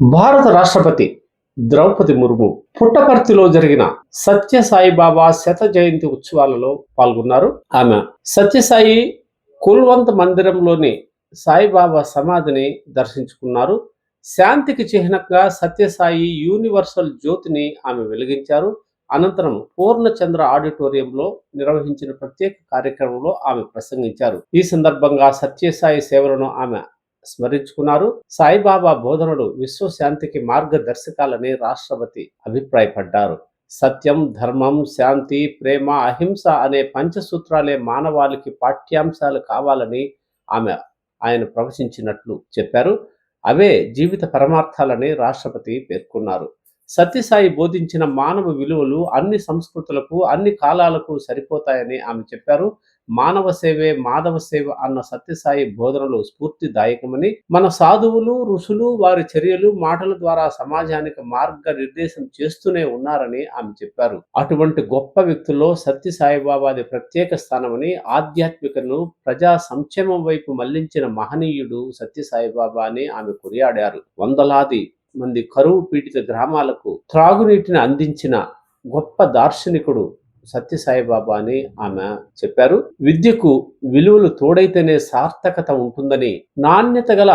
భారత రాష్ట్రపతి ద్రౌపది ముర్ము పుట్టపర్తిలో జరిగిన సత్యసాయిబాబా శత జయంతి ఉత్సవాలలో పాల్గొన్నారు. ఆమె సత్యసాయి కుల్వంత్ మందిరంలోని సాయిబాబా సమాధిని దర్శించుకున్నారు. శాంతికి చిహ్నంగా సత్యసాయి యూనివర్సల్ జ్యోతిని ఆమె వెలిగించారు. అనంతరం పూర్ణచంద్ర ఆడిటోరియంలో నిర్వహించిన ప్రత్యేక కార్యక్రమంలో ఆమె ప్రసంగించారు. ఈ సందర్భంగా సత్యసాయి సేవలను ఆమె స్మరించుకున్నారు. సాయిబాబా బోధనలు విశ్వశాంతికి మార్గదర్శకాలని రాష్ట్రపతి అభిప్రాయపడ్డారు. సత్యం ధర్మం శాంతి ప్రేమ అహింస అనే పంచసూత్రాలే మానవాళికి పాఠ్యాంశాలు కావాలని ఆమె ఆయన ప్రవచించినట్లు చెప్పారు. అవే జీవిత పరమార్థాలని రాష్ట్రపతి పేర్కొన్నారు. సత్యసాయి బోధించిన మానవ విలువలు అన్ని సంస్కృతులకు అన్ని కాలాలకు సరిపోతాయని ఆమె చెప్పారు. మానవ సేవే మాధవ సేవ అన్న సత్యసాయి బోధనలు స్ఫూర్తిదాయకమని మన సాధువులు ఋషులు వారి చర్యలు మాటల ద్వారా సమాజానికి మార్గ నిర్దేశం చేస్తూనే ఉన్నారని ఆమె చెప్పారు. అటువంటి గొప్ప వ్యక్తుల్లో సత్య సాయిబాబాది ప్రత్యేక స్థానమని ఆధ్యాత్మికను ప్రజా సంక్షేమం వైపు మళ్ళించిన మహనీయుడు సత్య సాయిబాబా అని ఆమె కొనియాడారు. వందలాది మంది కరువు పీడిత గ్రామాలకు త్రాగునీటిని అందించిన గొప్ప దార్శనికుడు సత్యసాయిబాబా అని ఆమె చెప్పారు. విద్యకు విలువలు తోడైతేనే సార్థకత ఉంటుందని నాణ్యత గల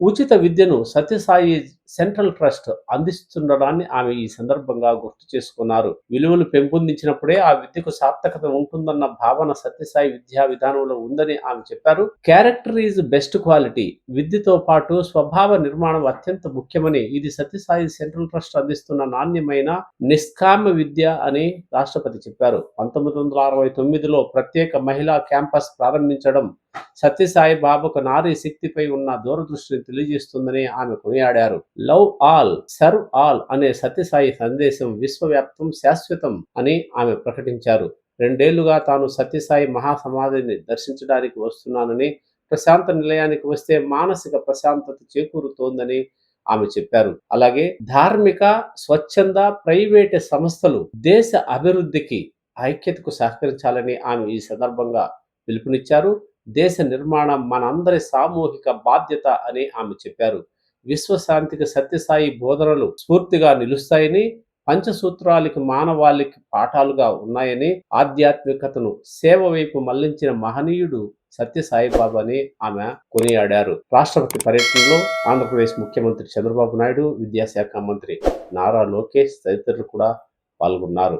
ఉచిత విద్యను సత్యసాయి సెంట్రల్ ట్రస్ట్ అందిస్తుండడాన్ని ఆమె ఈ సందర్భంగా గుర్తు చేసుకున్నారు. విలువలు పెంపొందించినప్పుడే ఆ విద్యకు సార్థకత ఉంటుందన్న భావన సత్యసాయి విద్యా విధానంలో ఉందని ఆమె చెప్పారు. Character is best quality. విద్యతో పాటు స్వభావ నిర్మాణం అత్యంత ముఖ్యమని ఇది సత్యసాయి సెంట్రల్ ట్రస్ట్ అందిస్తున్న నాణ్యమైన నిష్కామ విద్య అని రాష్ట్రపతి చెప్పారు. పంతొమ్మిది వందల అరవై తొమ్మిదిలో ప్రత్యేక మహిళా క్యాంపస్ ప్రారంభించడం సత్యసాయి బాబాకు నారీ శక్తిపై ఉన్న దూరదృష్టిని తెలియజేస్తుందని ఆమె కొనియాడారు. లవ్ ఆల్ సర్వ్ ఆల్ అనే సత్యసాయి సందేశం విశ్వవ్యాప్తం శాశ్వతం అని ఆమె ప్రకటించారు. రెండేళ్ళుగా తాను సత్యసాయి మహాసమాధిని దర్శించడానికి వస్తున్నానని ప్రశాంత నిలయానికి వస్తే మానసిక ప్రశాంతత చేకూరుతోందని ఆమె చెప్పారు. అలాగే ధార్మిక స్వచ్ఛంద ప్రైవేటు సంస్థలు దేశ అభివృద్ధికి ఐక్యతకు సహకరించాలని ఆమె ఈ సందర్భంగా పిలుపునిచ్చారు. దేశ నిర్మాణం మనందరి సామూహిక బాధ్యత అని ఆమె చెప్పారు. విశ్వశాంతికి సత్యసాయి బోధనలు స్ఫూర్తిగా నిలుస్తాయని పంచసూత్రాలకి మానవాళికి పాఠాలుగా ఉన్నాయని ఆధ్యాత్మికతను సేవ వైపు మళ్ళించిన మహనీయుడు సత్యసాయిబాబాని ఆమె కొనియాడారు. రాష్ట్రపతి పర్యటనలో ఆంధ్రప్రదేశ్ ముఖ్యమంత్రి చంద్రబాబు నాయుడు విద్యాశాఖ మంత్రి నారా లోకేష్ తదితరులు కూడా పాల్గొన్నారు.